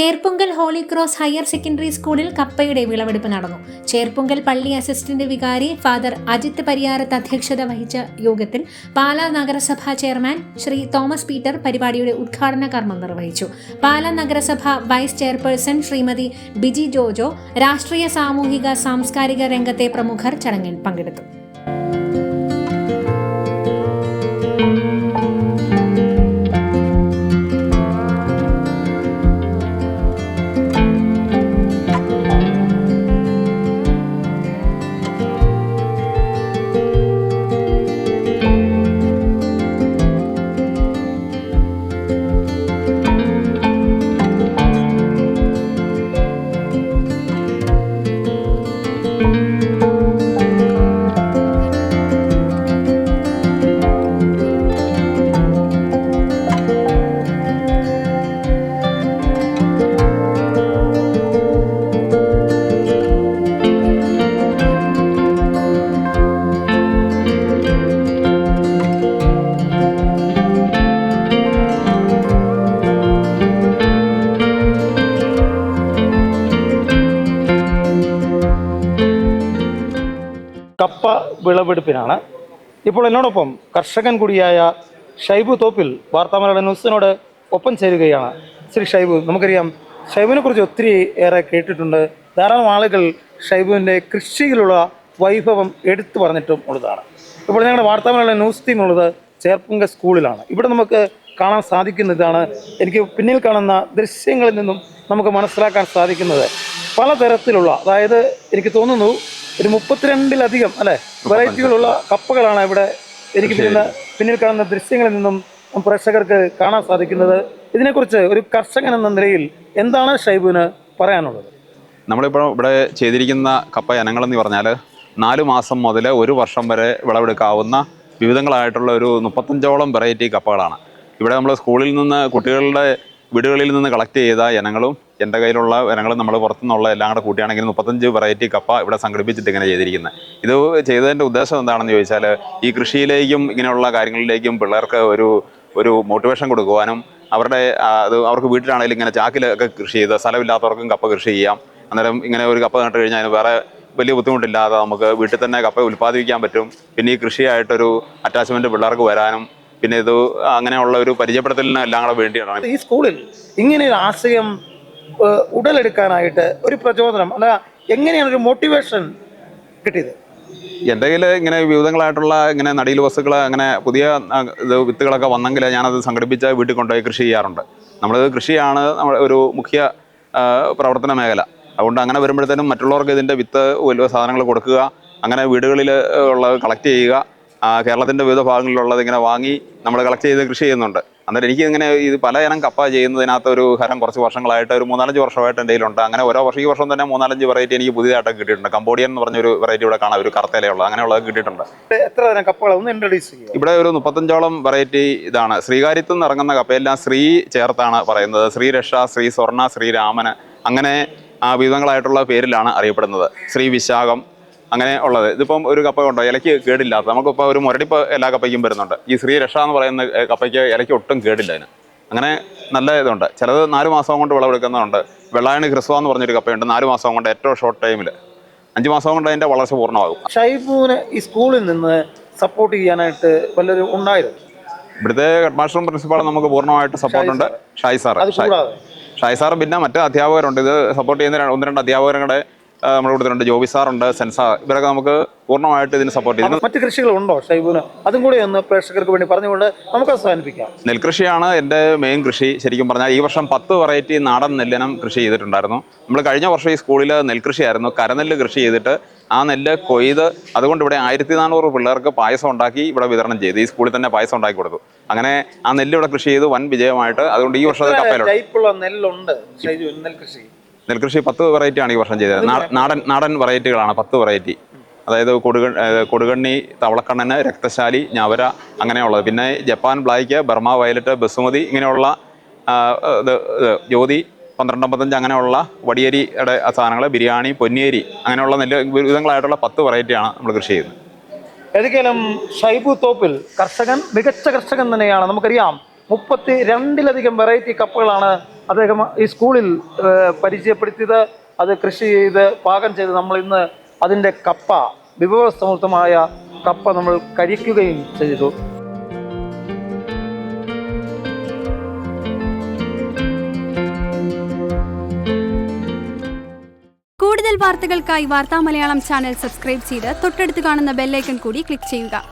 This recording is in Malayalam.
Cherpunkal holy cross higher secondary സ്കൂളിൽ കപ്പയുടെ വിളവെടുപ്പ് നടന്നു. ചേർപ്പുങ്കൽ പള്ളി അസിസ്റ്റന്റ് വികാരി ഫാദർ അജിത് പരിയാരത്ത് അധ്യക്ഷത വഹിച്ച യോഗത്തിൽ പാലാ നഗരസഭാ ചെയർമാൻ ശ്രീ തോമസ് പീറ്റർ പരിപാടിയുടെ ഉദ്ഘാടന കർമ്മം നിർവഹിച്ചു. പാലാ നഗരസഭ വൈസ് ചെയർപേഴ്സൺ ശ്രീമതി ബിജി ജോജോ രാഷ്ട്രീയ സാമൂഹിക സാംസ്കാരിക രംഗത്തെ പ്രമുഖർ ചടങ്ങിൽ പങ്കെടുത്തു. കപ്പ വിളവെടുപ്പിനാണ്. ഇപ്പോൾ എന്നോടൊപ്പം കർഷകൻ കൂടിയായ ഷൈബു തോപ്പിൽ വാർത്താമലയുടെ ന്യൂസിനോട് ഒപ്പം ചേരുകയാണ്. ശ്രീ ഷൈബു നമുക്കറിയാം ഷൈബുവിനെ കുറിച്ച് ഒത്തിരി ഏറെ കേട്ടിട്ടുണ്ട്. ധാരാളം ആളുകൾ ഷൈബുവിന്റെ കൃഷിയിലുള്ള വൈഭവം എടുത്തു പറഞ്ഞിട്ടും ഉള്ളതാണ്. ഇപ്പോൾ ഞങ്ങളുടെ വാർത്താമലയുടെ ന്യൂസ് ടീം ഉള്ളത് ചേർപ്പുങ്ക സ്കൂളിലാണ്. ഇവിടെ നമുക്ക് കാണാൻ സാധിക്കുന്ന ഇതാണ് എനിക്ക് പിന്നിൽ കാണുന്ന ദൃശ്യങ്ങളിൽ നിന്നും നമുക്ക് മനസ്സിലാക്കാൻ സാധിക്കുന്നത് പലതരത്തിലുള്ള അതായത് എനിക്ക് തോന്നുന്നു ഒരു മുപ്പത്തിരണ്ടിലധികം അല്ലെ? വെറൈറ്റികളുള്ള കപ്പകളാണ് ഇവിടെ എനിക്ക് പിന്നിൽ പിന്നിൽ കാണുന്ന ദൃശ്യങ്ങളിൽ നിന്നും പ്രേക്ഷകർക്ക് കാണാൻ സാധിക്കുന്നത്. ഇതിനെക്കുറിച്ച് ഒരു കർഷകൻ എന്ന നിലയിൽ എന്താണ് ഷൈബുവിന് പറയാനുള്ളത്? നമ്മളിപ്പോൾ ഇവിടെ ചെയ്തിരിക്കുന്ന കപ്പ ഇനങ്ങളെന്ന് പറഞ്ഞാൽ നാല് മാസം മുതൽ ഒരു വർഷം വരെ വിളവെടുക്കാവുന്ന വിവിധങ്ങളായിട്ടുള്ള ഒരു മുപ്പത്തഞ്ചോളം വെറൈറ്റി കപ്പകളാണ്. ഇവിടെ നമ്മൾ സ്കൂളിൽ നിന്ന് കുട്ടികളുടെ വീടുകളിൽ നിന്ന് കളക്ട് ചെയ്ത ഇനങ്ങളും എന്റെ കയ്യിലുള്ള ഇനങ്ങൾ നമ്മൾ പുറത്തുനിന്നുള്ള എല്ലാം കൂടെ കൂട്ടിയാണെങ്കിൽ മുപ്പത്തഞ്ച് വെറൈറ്റി കപ്പ ഇവിടെ സംഘടിപ്പിച്ചിട്ട് ഇങ്ങനെ ചെയ്തിരിക്കുന്നത് ഇത് ചെയ്തതിന്റെ ഉദ്ദേശം എന്താണെന്ന് ചോദിച്ചാൽ ഈ കൃഷിയിലേക്കും ഇങ്ങനെയുള്ള കാര്യങ്ങളിലേക്കും പിള്ളേർക്ക് ഒരു ഒരു മോട്ടിവേഷൻ കൊടുക്കുവാനും അവരുടെ അത് അവർക്ക് വീട്ടിലാണെങ്കിലും ഇങ്ങനെ ചാക്കിലൊക്കെ കൃഷി ചെയ്ത് സ്ഥലമില്ലാത്തവർക്കും കപ്പ കൃഷി ചെയ്യാം. അന്നേരം ഇങ്ങനെ ഒരു കപ്പ നട്ട് കഴിഞ്ഞാൽ വേറെ വലിയ ബുദ്ധിമുട്ടില്ലാതെ നമുക്ക് വീട്ടിൽ തന്നെ കപ്പ ഉൽപ്പാദിപ്പിക്കാൻ പറ്റും. പിന്നെ ഈ കൃഷിയായിട്ടൊരു അറ്റാച്ച്മെന്റ് പിള്ളേർക്ക് വരാനും പിന്നെ ഇത് അങ്ങനെയുള്ള ഒരു പരിചയപ്പെടുത്തലിന് എല്ലാം കൂടെ വേണ്ടിയാണ്. ഈ സ്കൂളിൽ ഇങ്ങനെ ഒരു ആശയം ഉടലെടുക്കാനായിട്ട് ഒരു പ്രചോദനം അല്ല എങ്ങനെയാണ് ഒരു മോട്ടിവേഷൻ കിട്ടിയത്? എന്റെ കയ്യിൽ ഇങ്ങനെ വിവിധങ്ങളായിട്ടുള്ള ഇങ്ങനെ നടിയിൽ വസ്തുക്കൾ അങ്ങനെ പുതിയ ഇത് വിത്തുകളൊക്കെ വന്നെങ്കിൽ ഞാനത് സംഘടിപ്പിച്ച് വീട്ടിൽ കൊണ്ടുപോയി കൃഷി ചെയ്യാറുണ്ട്. നമ്മൾ കൃഷിയാണ് നമ്മുടെ ഒരു മുഖ്യ പ്രവർത്തന മേഖല. അതുകൊണ്ട് അങ്ങനെ വരുമ്പോഴത്തേനും മറ്റുള്ളവർക്ക് ഇതിന്റെ വിത്ത് വലിയ സാധനങ്ങൾ കൊടുക്കുക അങ്ങനെ വീടുകളിൽ ഉള്ളത് കളക്ട് ചെയ്യുക കേരളത്തിന്റെ വിവിധ ഭാഗങ്ങളിലുള്ളത് ഇങ്ങനെ വാങ്ങി നമ്മൾ കളക്ട് ചെയ്ത് കൃഷി ചെയ്യുന്നുണ്ട്. അന്നേരം എനിക്ക് ഇങ്ങനെ ഇത് പല ഇനം കപ്പ ചെയ്യുന്നതിനകത്ത് ഒരു ഹരം കുറച്ച് വർഷങ്ങളായിട്ട് ഒരു മൂന്നാലഞ്ച് വർഷമായിട്ട് എന്റെ ഉണ്ട്. അങ്ങനെ ഓരോ വർഷം ഈ വർഷം തന്നെ മൂന്നാലഞ്ച് വെറൈറ്റി എനിക്ക് പുതിയതായിട്ട് കിട്ടിയിട്ടുണ്ട്. കമ്പോഡിയൻ എന്ന് പറഞ്ഞൊരു വെറൈറ്റി ഇവിടെ കാണാം ഒരു കറുത്തയിലുള്ള അങ്ങനെയുള്ളത് കിട്ടിയിട്ടുണ്ട്. എത്ര തരം ഇൻട്രൊഡ്യൂസ് ഇവിടെ ഒരു മുപ്പത്തഞ്ചോളം വെറൈറ്റി ഇതാണ്. ശ്രീകാര്യത്തിൽ നിന്ന് ഇറങ്ങുന്ന കപ്പയെല്ലാം ശ്രീ ചേർത്താണ് പറയുന്നത്. ശ്രീരക്ഷ ശ്രീ സ്വർണ ശ്രീരാമന് അങ്ങനെ ആ വിധങ്ങളായിട്ടുള്ള പേരിലാണ് അറിയപ്പെടുന്നത്. ശ്രീ വിശാഖം അങ്ങനെ ഉള്ളത്. ഇതിപ്പം ഒരു കപ്പ ഉണ്ടോ ഇലയ്ക്ക് കേടില്ലാത്ത നമുക്കിപ്പോൾ ഒരു മുരടിപ്പ് എല്ലാ കപ്പയ്ക്കും വരുന്നുണ്ട്. ഈ ശ്രീരക്ഷ എന്ന് പറയുന്ന കപ്പയ്ക്ക് ഇലയ്ക്ക് ഒട്ടും കേടില്ല അതിന്. അങ്ങനെ നല്ല ഇതുണ്ട്. ചിലത് നാല് മാസം കൊണ്ട് വിളവെടുക്കുന്നതുണ്ട് വെള്ളായണി ക്രിസ്വ എന്ന് പറഞ്ഞൊരു കപ്പയുണ്ട് നാല് മാസം കൊണ്ട് ഏറ്റവും ഷോർട്ട് ടൈമിൽ അഞ്ച് മാസം കൊണ്ട് അതിന്റെ വളർച്ച പൂർണമാകും. ഷൈബുവിന് ഈ സ്കൂളിൽ നിന്ന് സപ്പോർട്ട് ചെയ്യാനായിട്ട് വല്ലൊരു ഉണ്ടായിരുന്നു ഇവിടുത്തെ ഹെഡ് മാസ്റ്ററും പ്രിൻസിപ്പാളും നമുക്ക് പൂർണമായിട്ട് സപ്പോർട്ടുണ്ട് ഷായ് സാർ. ഷായ് സാറും. പിന്നെ മറ്റ് അധ്യാപകരുണ്ട്. ഇത് സപ്പോർട്ട് ചെയ്യുന്ന ഒന്ന് രണ്ട് അധ്യാപകരുടെ നമ്മുടെ കൊടുത്തിട്ടുണ്ട് ജോബി സാറുണ്ട് സെൻസാർ ഇവരൊക്കെ നമുക്ക് പൂർണമായിട്ട് ഇതിന് സപ്പോർട്ട് ചെയ്യുന്നു മറ്റ് കൃഷികളുണ്ടോ ഷൈബുന്? അതും കൂടി ഒന്ന് പ്രേക്ഷകർക്ക് വേണ്ടി പറഞ്ഞുകൊണ്ട് നമുക്ക് അവസാനിപ്പിക്കാം. നെൽകൃഷിയാണ് എന്റെ മെയിൻ കൃഷി. ശരിക്കും പറഞ്ഞാൽ ഈ വർഷം പത്ത് വെറൈറ്റി നാടൻ നെല്ലിനം കൃഷി ചെയ്തിട്ടുണ്ടായിരുന്നു. നമ്മൾ കഴിഞ്ഞ വർഷം ഈ സ്കൂളിൽ നെൽകൃഷിയായിരുന്നു. കരനെല്ല് കൃഷി ചെയ്തിട്ട് ആ നെല്ല് കൊയ്ത് അതുകൊണ്ട് ഇവിടെ ആയിരത്തി നാനൂറ് പിള്ളേർക്ക് പായസം ഉണ്ടാക്കി ഇവിടെ വിതരണം ചെയ്തു. ഈ സ്കൂളിൽ തന്നെ പായസം ഉണ്ടാക്കി കൊടുത്തു. അങ്ങനെ ആ നെല്ല് ഇവിടെ കൃഷി ചെയ്ത്. വൻ വിജയമായിട്ട്. അതുകൊണ്ട് ഈ വർഷം കപ്പയിലുണ്ട് നെല്ലുണ്ട് നെൽകൃഷി? നെൽകൃഷി പത്ത് വെറൈറ്റി ആണ് ഈ വർഷം ചെയ്തത്. നാടൻ നാടൻ വെറൈറ്റികളാണ് പത്ത് വെറൈറ്റി അതായത് കൊടുക കൊടുകണ്ണി തവളക്കണ്ണന് രക്തശാലി ഞവര അങ്ങനെയുള്ളത്. പിന്നെ Japan black Burma violet basmati ഇങ്ങനെയുള്ള ജ്യോതി പന്ത്രണ്ടമ്പത്തഞ്ച് അങ്ങനെയുള്ള വടിയരിയുടെ സാധനങ്ങൾ ബിരിയാണി പൊന്നിയരി അങ്ങനെയുള്ള നെല്ല് വിവിധങ്ങളായിട്ടുള്ള പത്ത് വെറൈറ്റിയാണ് നമ്മൾ കൃഷി ചെയ്യുന്നത്. ഏതൊക്കെയാലും ഷൈബു തോപ്പിൽ കർഷകൻ മികച്ച കർഷകൻ തന്നെയാണ്. നമുക്കറിയാം. മുപ്പത്തി രണ്ടിലധികം വെറൈറ്റി കപ്പകളാണ് അദ്ദേഹം ഈ സ്കൂളിൽ പരിചയപ്പെടുത്തിയത്. അത് കൃഷി ചെയ്ത് പാകം ചെയ്ത് നമ്മൾ ഇന്ന് അതിന്റെ കപ്പ വിഭവസമൃദ്ധമായ കപ്പ നമ്മൾ കഴിക്കുകയും ചെയ്തു. കൂടുതൽ വാർത്തകൾക്കായി വാർത്താ മലയാളം ചാനൽ സബ്സ്ക്രൈബ് ചെയ്ത് തൊട്ടടുത്ത് കാണുന്ന ബെല്ലൈക്കൺ കൂടി ക്ലിക്ക് ചെയ്യുക.